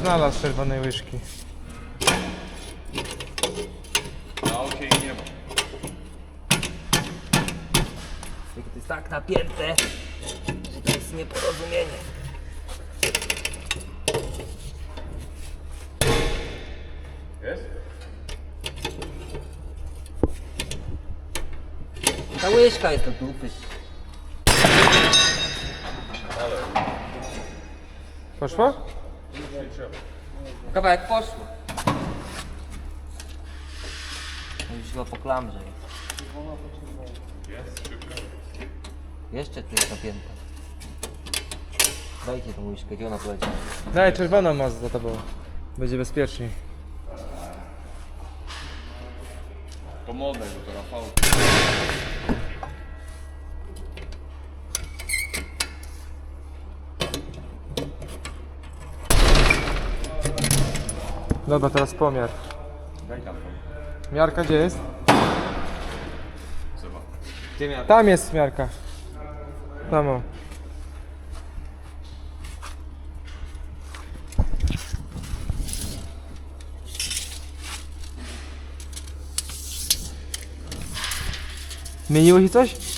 znalazł czerwonej łyżki. No okej, nie ma. To jest tak napięte, że to jest nieporozumienie. Jest? Ta łyżka jest do dupy. Poszło? Kawałek poszło. Już chyba po klamrze jest. Jeszcze tu jest napięta. Dajcie tą łyżkę, gdzie ona poleciała? Daj, czerwoną masz za tobą. Będzie bezpieczniej. To model, to Rafał. Dobra, teraz pomiar. Miarka gdzie jest? Tam jest miarka. Tam o. Zmieniło się coś?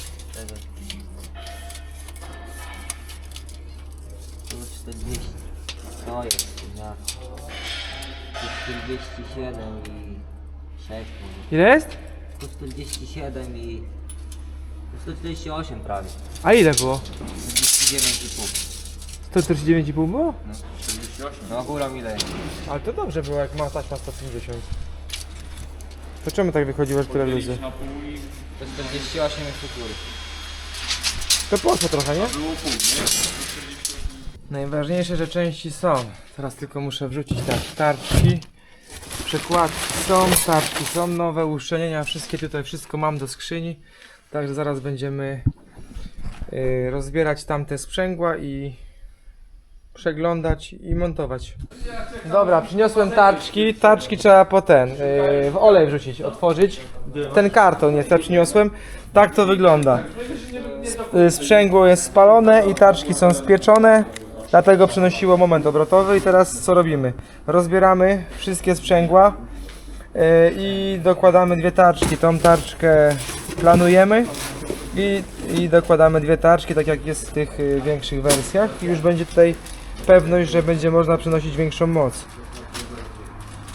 Ile jest? Tu 47 i... tu 148 prawie. A ile było? 49,5. 149,5 było? 48. No góra ile jest? Ale to dobrze było jak ma taśma 150. To czemu tak wychodziło, że tyle luzy? Podzielić na pół i To 48 jest u góry. To poszło trochę, nie? było pół, nie? Najważniejsze, że części są. Teraz tylko muszę wrzucić tak, tarczki. Przekładki są, tarczki są, nowe uszczelnienia, wszystkie tutaj, wszystko mam do skrzyni. Także zaraz będziemy y, rozbierać tamte sprzęgła i przeglądać i montować. Dobra, przyniosłem tarczki. Tarczki trzeba po ten, y, w olej wrzucić, otworzyć. Ten karton jest, ja przyniosłem. Tak to wygląda. Y, Sprzęgło jest spalone i tarczki są spieczone. Dlatego przenosiło moment obrotowy i teraz co robimy? Rozbieramy wszystkie sprzęgła y, i dokładamy dwie tarczki. Tą tarczkę planujemy i, i dokładamy dwie tarczki, tak jak jest w tych y, większych wersjach. I już będzie tutaj pewność, że będzie można przenosić większą moc.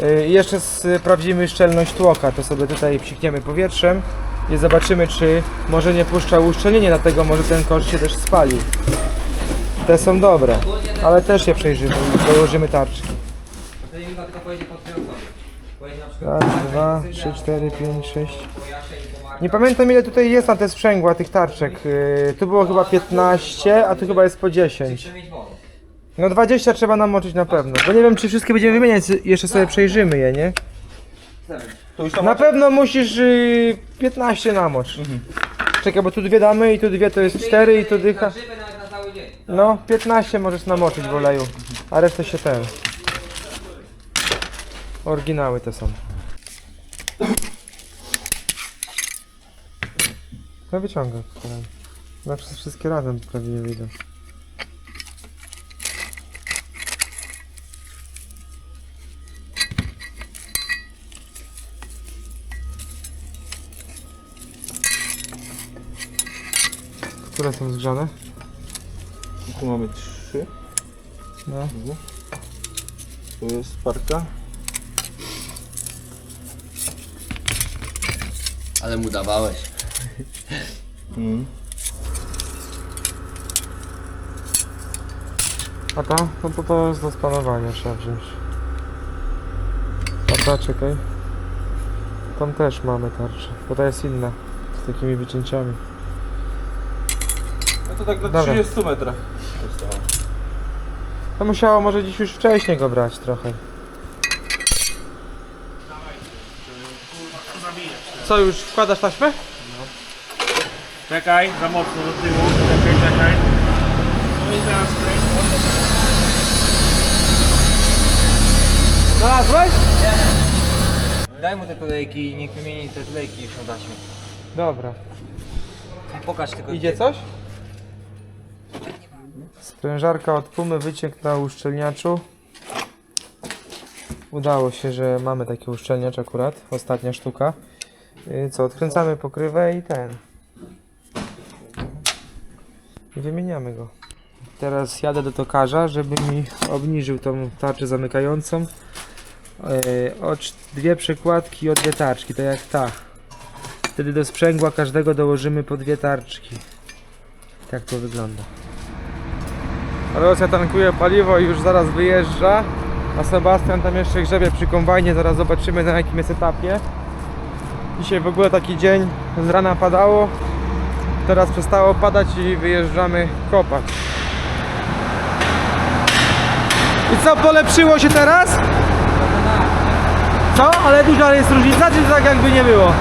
Y, I jeszcze sprawdzimy szczelność tłoka, to sobie tutaj psikniemy powietrzem i zobaczymy czy może nie puszcza uszczelnienie, dlatego może ten kosz się też spalił. Te są dobre, ale też je przejrzymy i dołożymy tarczki. Raz, dwa, trzy, cztery, pięć, sześć. Nie pamiętam ile tutaj jest na te sprzęgła tych tarczek. Yy, tu było chyba 15, a tu chyba jest po 10. Chcę mieć wodę. No 20 trzeba namoczyć na pewno. Bo nie wiem czy wszystkie będziemy wymieniać, jeszcze sobie przejrzymy je, nie? Na pewno musisz yy, 15 namocz. Czekaj, bo tu dwie damy i tu dwie to jest 4 i tu dycha. Grzyby nawet na cały dzień. No, 15 możesz namoczyć w oleju, a resztę się ten. Oryginały te są. No wyciągam. przez wszystkie razem prawie nie wyjdą. Które są zgrzane? Tu mamy trzy. No. Tu jest parka. Ale mu dawałeś. Mm. A ta? No to to jest do spanowania trzeba wziąć. A ta, czekaj. Tam też mamy tarczę, bo ta jest inna. Z takimi wycięciami. No to tak na Dobra. 30 metrach. To musiało może dziś już wcześniej go brać trochę. Co, już wkładasz taśmę? Czekaj, za mocno do tyłu. Czekaj, czekaj. No i teraz kręć. Znalazłeś? Daj mu te kolejki i niech wymieni te kolejki już na taśmie. Dobra. Pokaż tylko. Idzie coś? Sprężarka od Pumy, wyciek na uszczelniaczu. Udało się, że mamy taki uszczelniacz akurat, ostatnia sztuka. Y, Co, odkręcamy pokrywę i ten. I wymieniamy go. Teraz jadę do tokarza, żeby mi obniżył tą tarczę zamykającą. Yy, o dwie przekładki i o dwie tarczki, tak jak ta. Wtedy do sprzęgła każdego dołożymy po dwie tarczki. Tak to wygląda. Rosja tankuje paliwo i już zaraz wyjeżdża. A Sebastian tam jeszcze grzebie przy kombajnie, zaraz zobaczymy na jakim jest etapie. Dzisiaj w ogóle taki dzień, z rana padało, teraz przestało padać i wyjeżdżamy kopać. I co, polepszyło się teraz? Co? Ale duża jest różnica, czy tak jakby nie było?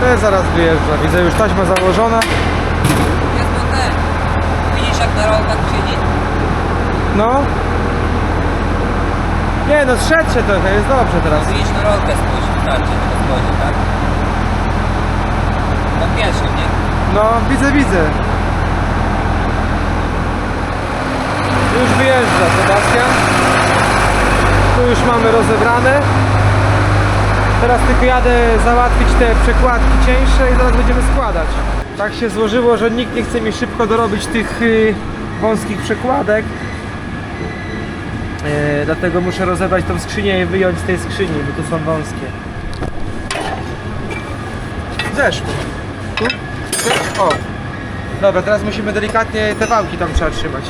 Te zaraz wyjeżdża, widzę już taśma założona. To. Widzisz jak na rolkach siedzi? No. Nie no, zszedł się trochę, jest dobrze teraz. Widzisz na rolkę spójrz, starczy tylko spojrzeć, tak? No nie? No, widzę, widzę. Już wyjeżdża Sebastian. Tu już mamy rozebrane. Teraz tylko jadę załatwić te przekładki cieńsze i zaraz będziemy składać. Tak się złożyło, że nikt nie chce mi szybko dorobić tych y, wąskich przekładek. E, dlatego muszę rozebrać tą skrzynię i wyjąć z tej skrzyni, bo tu są wąskie. Zeszło. Tu? O. Dobra, teraz musimy delikatnie te wałki tam trzeba trzymać.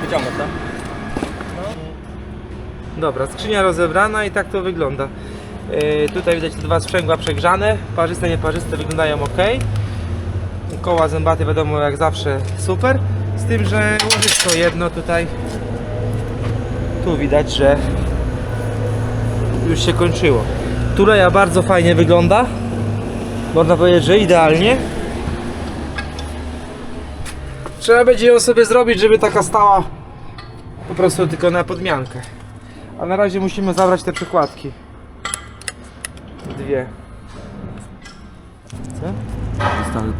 Wyciągasz, tak? Dobra, skrzynia rozebrana i tak to wygląda. Yy, tutaj widać te dwa sprzęgła przegrzane, parzyste, nieparzyste wyglądają ok. Koła zębate wiadomo jak zawsze super. Z tym, że łożysko jedno tutaj, tu widać, że już się kończyło. Tuleja bardzo fajnie wygląda. Można powiedzieć, że idealnie. Trzeba będzie ją sobie zrobić, żeby taka stała po prostu tylko na podmiankę. A na razie musimy zabrać te przykładki. Dwie. Co? Dostały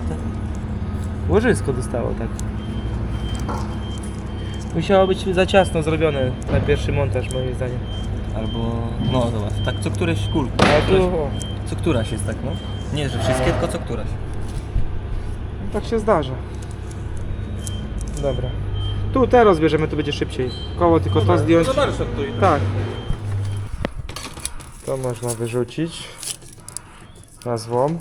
Łożysko dostało, tak. Musiało być za ciasno zrobione na pierwszy montaż moim zdaniem. Albo, no zobacz, tak co któreś kulka. Ale tu o, Co któraś jest tak, no? Nie, że wszystkie, tylko co któraś. tak się zdarza. Dobra. Tu te rozbierzemy, to będzie szybciej. Koło tylko to zdjąć. Tak. To można wyrzucić na złom.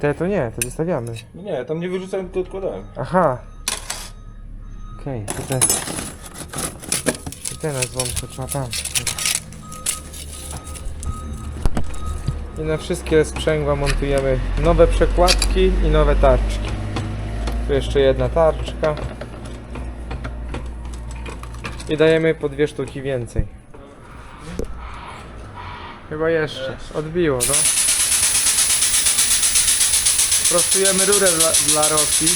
Te to nie, te zostawiamy. No nie, tam nie wyrzucałem, tylko odkładałem. Aha. Okej, to te. To te na złom to trzeba tam. I na wszystkie sprzęgła montujemy nowe przekładki i nowe tarczki. Tu jeszcze jedna tarczka. I dajemy po dwie sztuki więcej. Chyba jeszcze. Odbiło, no. Prostujemy rurę dla, dla Rosji.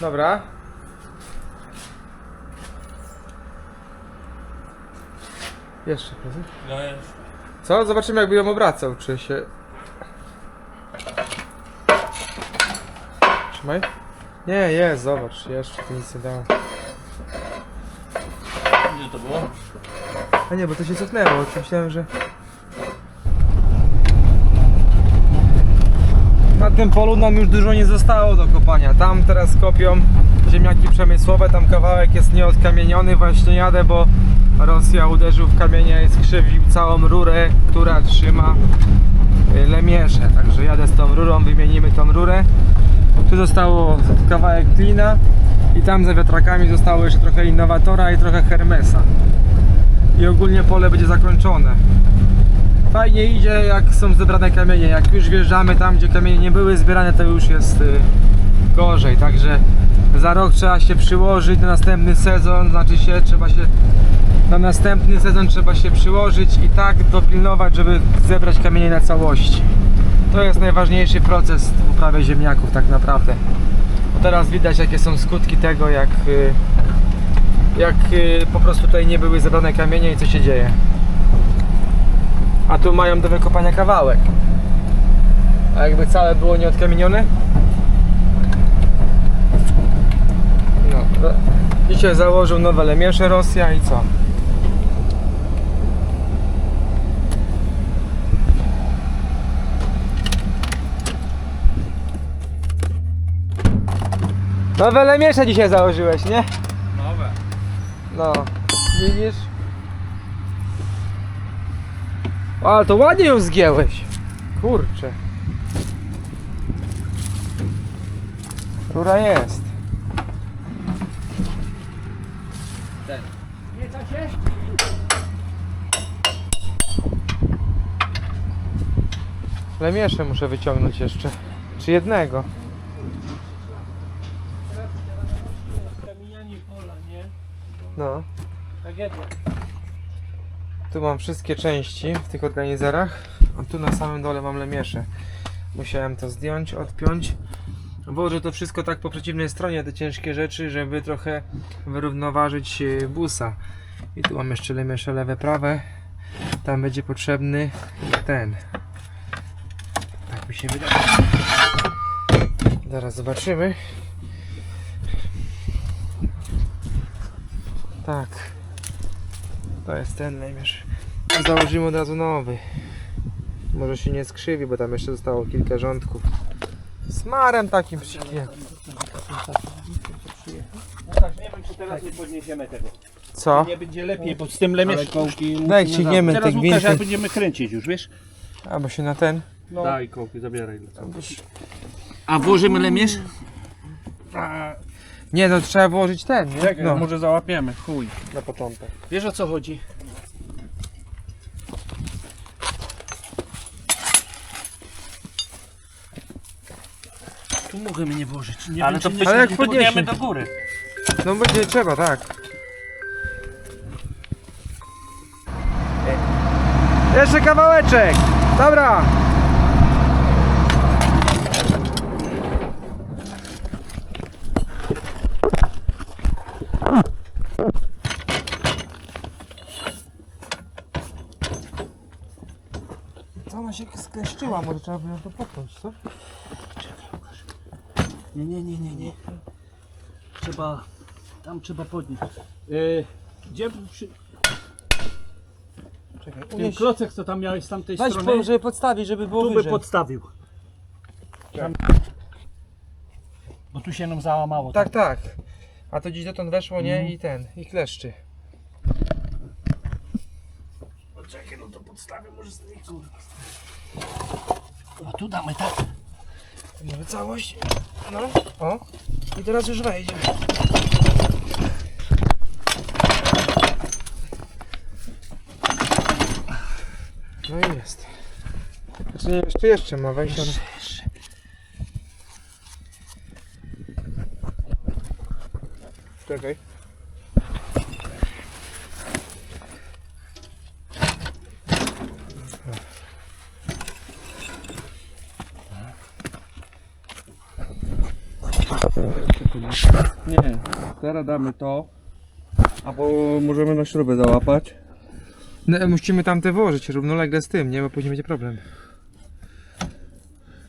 Dobra. Jeszcze prezent? No jest. Co? Zobaczymy jakby ją obracał, czy się... Trzymaj. Nie, jest, zobacz, jeszcze tu nic nie dało. Gdzie to było? A nie, bo to się cofnęło, myślałem, że... Na tym polu nam już dużo nie zostało do kopania. Tam teraz kopią ziemniaki przemysłowe, tam kawałek jest nieodkamieniony. Właśnie jadę, bo Rosja uderzył w kamienie i skrzywił całą rurę, która trzyma y, lemierze. Także jadę z tą rurą, wymienimy tą rurę. Tu zostało kawałek klina i tam za wiatrakami zostało jeszcze trochę innowatora i trochę Hermesa i ogólnie pole będzie zakończone. Fajnie idzie jak są zebrane kamienie, jak już wjeżdżamy tam gdzie kamienie nie były zbierane to już jest y, gorzej, także za rok trzeba się przyłożyć na następny sezon, znaczy się trzeba się na następny sezon trzeba się przyłożyć i tak dopilnować, żeby zebrać kamienie na całości. To jest najważniejszy proces w uprawie ziemniaków tak naprawdę. Bo teraz widać jakie są skutki tego, jak, y, jak y, po prostu tutaj nie były zebrane kamienie i co się dzieje. A tu mają do wykopania kawałek. A jakby całe było nieodkamienione? No, dzisiaj założył nowe lemiesze Rosja i co? Nowe lemiesze dzisiaj założyłeś, nie? Nowe. No, widzisz? O, ale to ładnie ją zgięłeś. Kurczę. Rura jest. Lemiesze muszę wyciągnąć jeszcze. Czy jednego? Kamienianie pola, nie? No. Tragedia. Tu mam wszystkie części w tych organizerach, a tu na samym dole mam lemiesze. Musiałem to zdjąć, odpiąć. Włożę to wszystko tak po przeciwnej stronie, te ciężkie rzeczy, żeby trochę wyrównoważyć e, busa. I tu mam jeszcze lemiesze lewe, prawe. Tam będzie potrzebny ten. Tak mi się wydaje. Zaraz zobaczymy. Tak. To jest ten lemierz. Założymy od razu nowy. Może się nie skrzywi, bo tam jeszcze zostało kilka rządków. Smarem takim przykiem. No tak, nie wiem czy teraz nie podniesiemy tego. Co? Nie będzie lepiej, bo z tym lemierzką. Daj ścigniemy Teraz tych Łukasz, jak będziemy kręcić już, wiesz? Albo się na ten. No. Daj kołki, zabieraj. A włożymy lemierz? Nie, no trzeba włożyć ten, nie? Czekaj, No. może załapiemy, chuj, na początek. Wiesz o co chodzi? Tu możemy nie włożyć. Nie Ale wiem, to czy nie Ale jak podniemy podnieśmy? do góry. No będzie trzeba, tak. Jeszcze kawałeczek. Dobra. Się skleszczyła? Może trzeba by ją to popchnąć, co? Nie, nie, nie, nie, nie. Trzeba, tam trzeba podnieść. Yy, gdzie przy, Czekaj, ten unieś. klocek, co tam miałeś z tamtej Weź, strony, po, żeby podstawić, żeby było tu by wyżej. podstawił. Tam- Bo tu się nam załamało. Tak, tak. A to gdzieś dotąd weszło, nie? Mhm. I ten, i kleszczy. Czekaj, no to podstawię może z tej kurwa. No tu damy tak. Mamy całość. No, o. I teraz już wejdzie. No i jest. Znaczy nie, jeszcze, jeszcze ma wejść, ale... Czekaj. Nie, teraz damy to. Albo możemy na śrubę załapać. No, musimy tamte włożyć równolegle z tym, nie? Bo później będzie problem.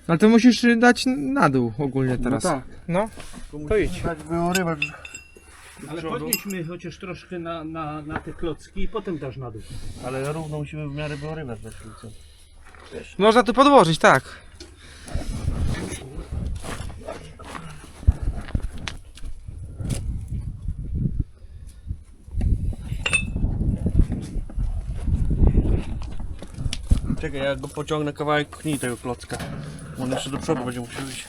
Ale to musisz dać na dół ogólnie teraz. tak. No, to idź. Ale podnieśmy chociaż troszkę na, na, na te klocki i potem dasz na dół. Ale równo musimy w miarę wyorywać na śrubce. Można tu podłożyć, tak. Czekaj, ja go pociągnę kawałek knij tego klocka. On jeszcze do przodu będzie musiał iść.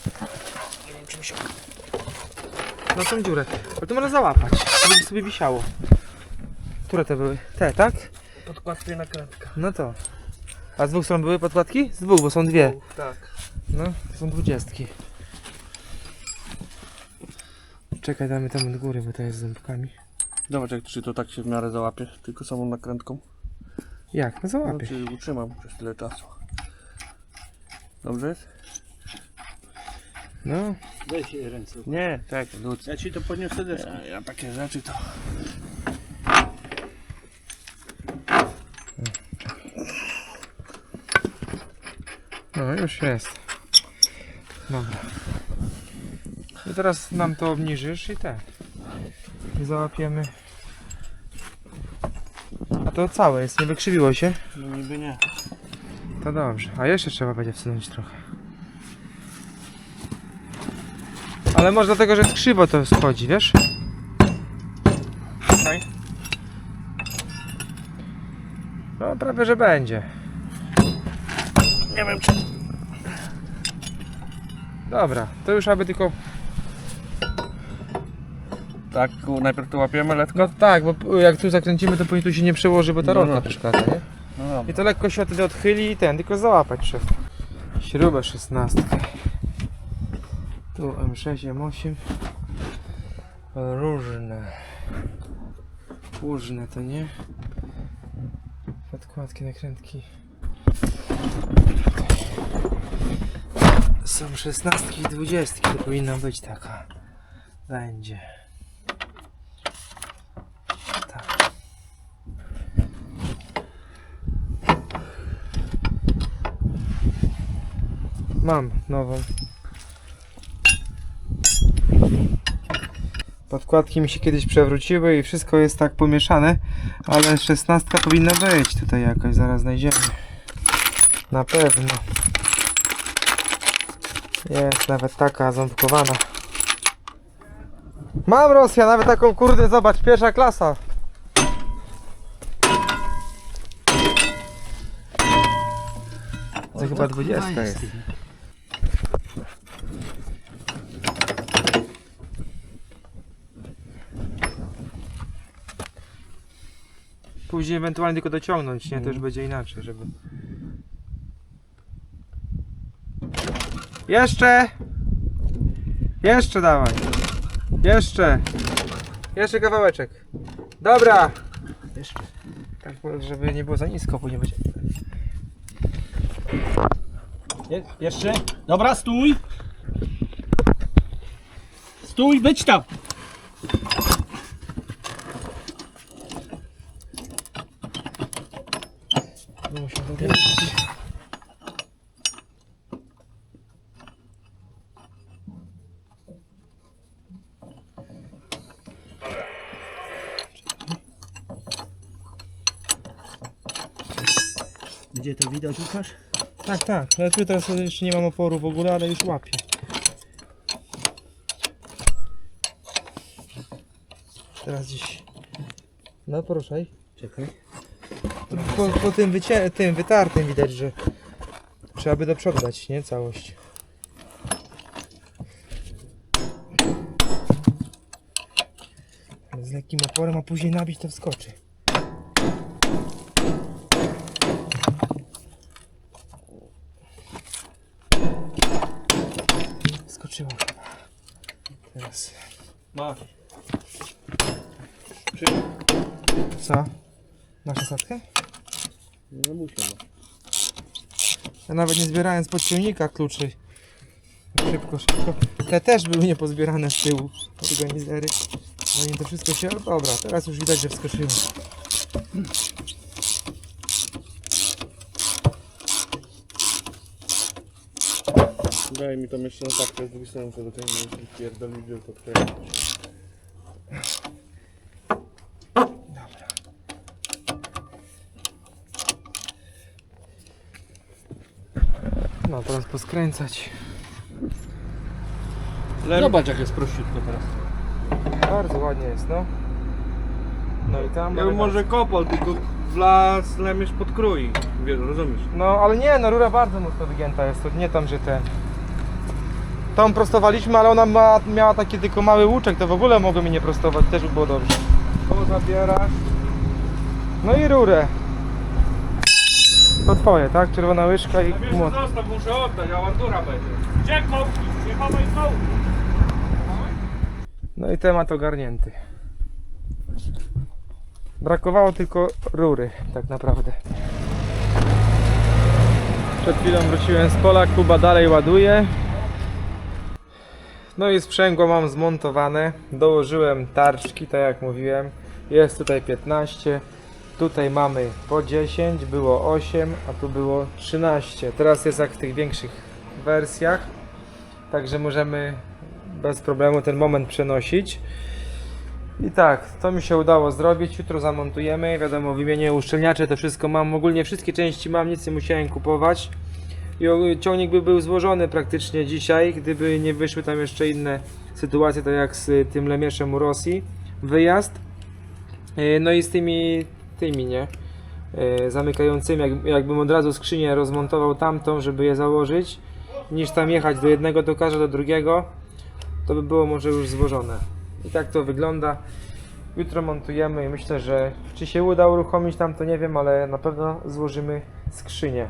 Na tą dziurę. Ale to można załapać, żeby sobie wisiało. Które te były? Te, tak? Podkładkę i nakrętka. No to. A z dwóch stron były podkładki? Z dwóch, bo są dwie. Tak. No, to są dwudziestki. Czekaj, damy tam od góry, bo to jest z ząbkami. Zobacz jak czy to tak się w miarę załapie, tylko samą nakrętką. Jak? No No, załapie. czy utrzymam przez tyle czasu. Dobrze jest? No, Weź ręce. Nie, tak, luz. Ja ci to podniosę deską. Ja, ja takie rzeczy to... no już jest. Dobra. I teraz nam to obniżysz i tak. I załapiemy. A to całe jest, nie wykrzywiło się? No niby nie. To dobrze. A jeszcze trzeba będzie wsunąć trochę. Ale może dlatego, że krzywo to schodzi, wiesz? Czekaj. No prawie, że będzie. Nie wiem czy... Dobra, to już aby tylko... Tak, najpierw tu łapiemy letko? No tak, bo jak tu zakręcimy, to później tu się nie przełoży, bo ta rolka no. przeszkadza, nie? No dobra. I to lekko się wtedy odchyli i ten, tylko załapać trzeba. Śrubę 16. Tu M6, M8. Różne. Różne to nie. Podkładki, nakrętki. Są 16 i 20, to powinna być taka. Będzie. Tak. Mam nową. Podkładki mi się kiedyś przewróciły i wszystko jest tak pomieszane, ale szesnastka powinna być tutaj jakoś, zaraz znajdziemy. Na pewno. Jest nawet taka ząbkowana. Mam Rosja, nawet taką kurde, zobacz, pierwsza klasa. To chyba 20 jest. Później ewentualnie tylko dociągnąć, nie? To już będzie inaczej, żeby... Jeszcze! Jeszcze dawaj! Jeszcze! Jeszcze kawałeczek. Dobra! Jeszcze. Tak, żeby nie było za nisko, później będzie... Je, jeszcze? Dobra, stój! Stój, być tam! Dowiedzieć. Gdzie to widać, Łukasz? Tak, tak. Tu teraz jeszcze nie mam oporu w ogóle, ale już łapię. Teraz gdzieś. No poruszaj. Czekaj. Po, po tym, wycie, tym wytartym widać, że trzeba by do przodu dać, nie? Całość. Z lekkim oporem, a później nabić to wskoczy. Skoczyło chyba. Teraz. Masz. Co? Masz sadkę? No musiał. Ja nawet nie zbierałem z podciągnika kluczy. Szybko, szybko. Te też były niepozbierane z tyłu. Organizery. Zanim to wszystko się... Dobra, teraz już widać, że wskoczyło. Daj mi tam jeszcze na taktę z drugiej strony, co do tej nie pierdoli wziął to tutaj. No, teraz poskręcać. Zobacz jak jest prościutko teraz. Bardzo ładnie jest, no. No i tam... Ja bym może kopał, tylko wlaz lemierz pod krój. Wiesz, rozumiesz? No, ale nie, no rura bardzo mocno wygięta jest. To nie tam, że ten... Tą prostowaliśmy, ale ona ma, miała taki tylko mały łuczek, to w ogóle mogło mi nie prostować, też by było dobrze. To zabierasz. No i rurę. To twoje, tak? Czerwona łyżka i Wiesz, młot. zostaw, muszę oddać, awantura będzie. Gdzie kołki? Nie chowaj kołki. No i temat ogarnięty. Brakowało tylko rury, tak naprawdę. Przed chwilą wróciłem z pola, Kuba dalej ładuje. No i sprzęgło mam zmontowane. Dołożyłem tarczki, tak jak mówiłem. Jest tutaj 15. Tutaj mamy po 10, było 8, a tu było 13. Teraz jest jak w tych większych wersjach. Także możemy bez problemu ten moment przenosić. I tak, to mi się udało zrobić. Jutro zamontujemy. Wiadomo, wymienię uszczelniacze, to wszystko mam. Ogólnie wszystkie części mam, nic nie musiałem kupować. I ciągnik by był złożony praktycznie dzisiaj, gdyby nie wyszły tam jeszcze inne sytuacje, tak jak z tym Lemieszem u Rosji. Wyjazd. Y, No i z tymi, tymi, nie? Y, Zamykającymi, jak, jakbym od razu skrzynię rozmontował tamtą, żeby je założyć, niż tam jechać do jednego tokarza, do drugiego, to by było może już złożone. I tak to wygląda. Jutro montujemy i myślę, że czy się uda uruchomić tam, to nie wiem, ale na pewno złożymy skrzynię.